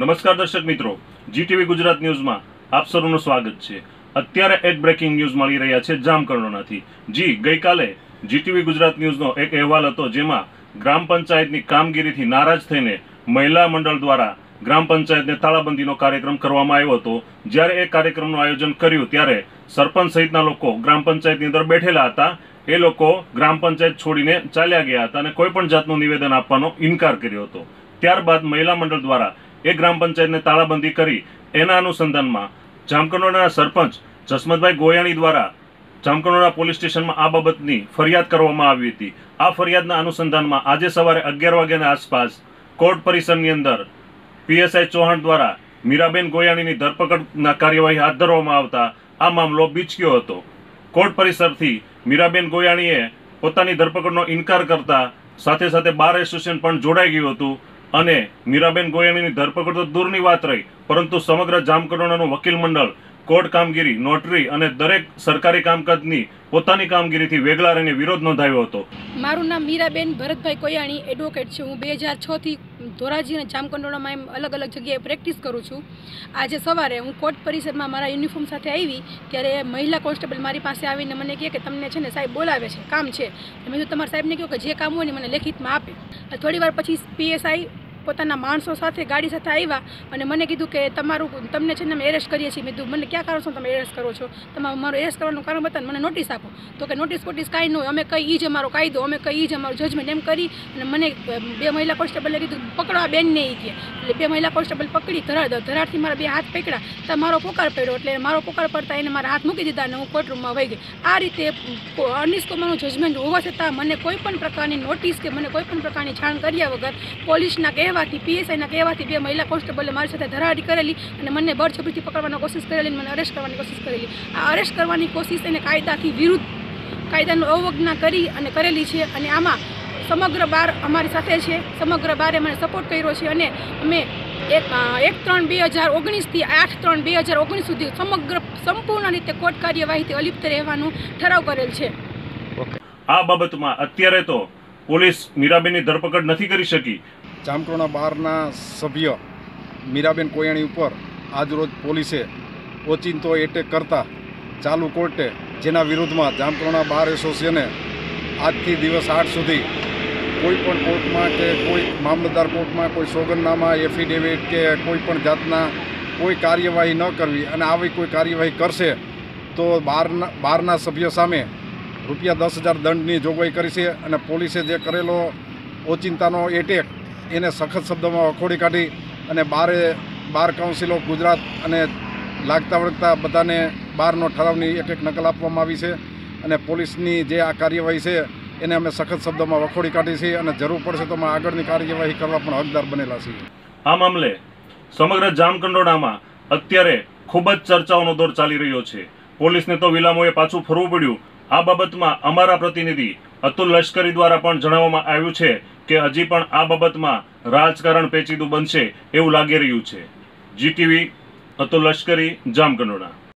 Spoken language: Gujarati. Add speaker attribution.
Speaker 1: નમસ્કાર દર્શક મિત્રો જીટીવી ગુજરાત ન્યૂઝમાં આપ સૌનું સ્વાગત છે. અત્યારે એક બ્રેકિંગ ન્યૂઝ મળી રહ્યા છે જામકંડોનાથી જી, ગઈકાલે જીટીવી ગુજરાત ન્યૂઝનો એક અહેવાલ હતો જેમાં ગ્રામ પંચાયતની કામગીરીથી નારાજ થઈને મહિલા મંડળ દ્વારા ગ્રામ પંચાયતને તાળાબંધીનો કાર્યક્રમ કરવામાં આવ્યો હતો. જ્યારે એ કાર્યક્રમનું આયોજન કર્યું ત્યારે સરપંચ સહિતના લોકો ગ્રામ પંચાયતની અંદર બેઠેલા હતા. એ લોકો ગ્રામ પંચાયત છોડીને ચાલ્યા ગયા હતા અને કોઈ પણ જાતનું નિવેદન આપવાનો ઇનકાર કર્યો હતો. ત્યારબાદ મહિલા મંડળ દ્વારા એ ગ્રામ પંચાયતને તાળાબંધી કરી એના અનુસંધાનમાં જામકંડોળાના સરપંચ જસમતભાઈ ગોયાણી દ્વારા જામકંડોરા પોલીસ સ્ટેશનમાં આ બાબતની ફરિયાદ કરવામાં આવી હતી. આ ફરિયાદના અનુસંધાનમાં આજે સવારે અગિયાર વાગ્યાના આસપાસ કોર્ટ પરિસરની અંદર પીએસઆઈ ચૌહાણ દ્વારા મીરાબેન ગોયાણીની ધરપકડના કાર્યવાહી હાથ ધરવામાં આવતા આ મામલો બીચક્યો હતો. કોર્ટ પરિસરથી મીરાબેન ગોયાણીએ પોતાની ધરપકડનો ઇનકાર કરતા સાથે સાથે બાર એસોસિએશન પણ જોડાઈ ગયું હતું. અને મીરાબેન ગોયાણીની ધરપકડ તો દૂરની વાત રહી, પરંતુ સમગ્ર જામકંડોળાનું વકીલ મંડળ, કોર્ટ કામગીરી, નોટરી અને દરેક સરકારી કામકાજની પોતાની કામગીરીથી વેગળા રહીને વિરોધ નોંધાવ્યો હતો.
Speaker 2: મારું નામ મીરાબેન ભરતભાઈ કોયાણી એડવોકેટ છે. હું બે હજાર છથી ધોરાજી અને જામકંડોળામાં એમ અલગ અલગ જગ્યાએ પ્રેક્ટિસ કરું છું. આજે સવારે હું કોર્ટ પરિસરમાં મારા યુનિફોર્મ સાથે આવી, ત્યારે મહિલા કોન્સ્ટેબલ મારી પાસે આવીને મને કહે કે તમને છે ને સાહેબ બોલાવે છે, કામ છે. મેં તમારા સાહેબને કહ્યું કે જે કામ હોય ને મને લેખિતમાં આપે. થોડી વાર પછી પીએસઆઈ પોતાના માણસો સાથે ગાડી સાથે આવ્યા અને મને કીધું કે તમારું તમને છે ને અમે એરેસ્ટ કરીએ છીએ. મેં કીધું, મને ક્યાં કારણસર તમે એરેસ્ટ કરો છો? તમારું, મારું એરેસ્ટ કરવાનું કારણ બતાવો મને નોટિસ આપો. તો કે નોટિસ કોટિસ કાંઈ ન હોય. અમે કઈ જ અમારો કાયદો, અમે કઈ જ અમારું જજમેન્ટ એમ કરી અને મને બે મહિલા કોન્સ્ટેબલે કીધું, પકડો આ બેનને એ કે. એટલે બે મહિલા કોન્સ્ટેબલ પકડી ધરાડ ધરાડથી મારા બે હાથ પકડ્યા. તો મારો પોકાર પડ્યો એટલે મારો પોકાર પડતા એને મારા હાથ મૂકી દીધા અને હું કોર્ટરૂમમાં વહી ગઈ. આ રીતે અનિશ કુમારનું જજમેન્ટ હોવા છતાં મને કોઈ પણ પ્રકારની નોટિસ કે મને કોઈ પણ પ્રકારની જાણ કર્યા વગર પોલીસના કહેવાથી પીએસઆઈના કહેવાથી બે મહિલા કોન્સ્ટેબલે મારી સાથે ધરાડી કરેલી અને મને બળજબરીથી પકડવાની કોશિશ કરેલી મને અરેસ્ટ કરવાની કોશિશ કરેલી. આ અરેસ્ટ કરવાની કોશિશ એને કાયદાથી વિરુદ્ધ કાયદાનું અવગણના કરી અને કરેલી છે અને આમાં સમગ્ર બાર અમારી સાથે છે. સમગ્ર બારે મને સપોર્ટ કર્યો છે અને અમે એક એક ત્રણ બે હજાર ઓગણીસથી આઠ ત્રણ બે હજાર ઓગણીસ સુધી સમગ્ર સંપૂર્ણ રીતે કોર્ટ કાર્યવાહીથી અલિપ્ત રહેવાનું ઠરાવ કરેલ છે.
Speaker 1: આ બાબતમાં અત્યારે તો પોલીસ મીરાબેનની ધરપકડ નથી કરી શકી.
Speaker 3: જામકરોણા બારના સભ્ય મીરાબેન કોયાણી ઉપર આજરોજ પોલીસે ઓચિંતો એટેક કરતા ચાલુ કોર્ટે જેના વિરુદ્ધમાં જામકરોણા બાર એસોસિએશને આજથી દિવસ આઠ સુધી કોઈ પણ કોર્ટમાં કે કોઈ મામલતદાર કોર્ટમાં, કોઈ સોગંદનામા, એફિડેવિટ કે કોઈ પણ જાતના કોઈ કાર્યવાહી ન કરવી અને આવી કોઈ કાર્યવાહી કરશે તો બારના બારના સભ્ય સામે રૂપિયા દસ હજાર દંડની જોગવાઈ કરી છે અને પોલીસે જે કરેલો ઓચિંતાનો એટેક એને સખત શબ્દોમાં વખોડી કાઢી અને બારે બાર કાઉન્સિલ ઓફ ગુજરાત અને લાગતા વળગતા બધાને બારનો ઠરાવની એક એક નકલ આપવામાં આવી છે અને પોલીસની જે આ કાર્યવાહી છે એને અમે સખત શબ્દોમાં વખોડી કાઢી છીએ અને જરૂર પડશે તો અમે આગળની કાર્યવાહી કરવા પણ હકદાર બનેલા છીએ.
Speaker 1: આ મામલે સમગ્ર જામકંડોળામાં અત્યારે ખૂબ જ ચર્ચાઓનો દોર ચાલી રહ્યો છે. પોલીસને તો વિલામોએ પાછું ફરવું પડ્યું. આ બાબતમાં અમારા પ્રતિનિધિ અતુલ લશ્કરી દ્વારા પણ જણાવવામાં આવ્યું છે કે હજી પણ આ બાબતમાં રાજકારણ પેચીદું બનશે એવું લાગી રહ્યું છે. જીટીવી અતુલ લશ્કરી, જામકંડોળા.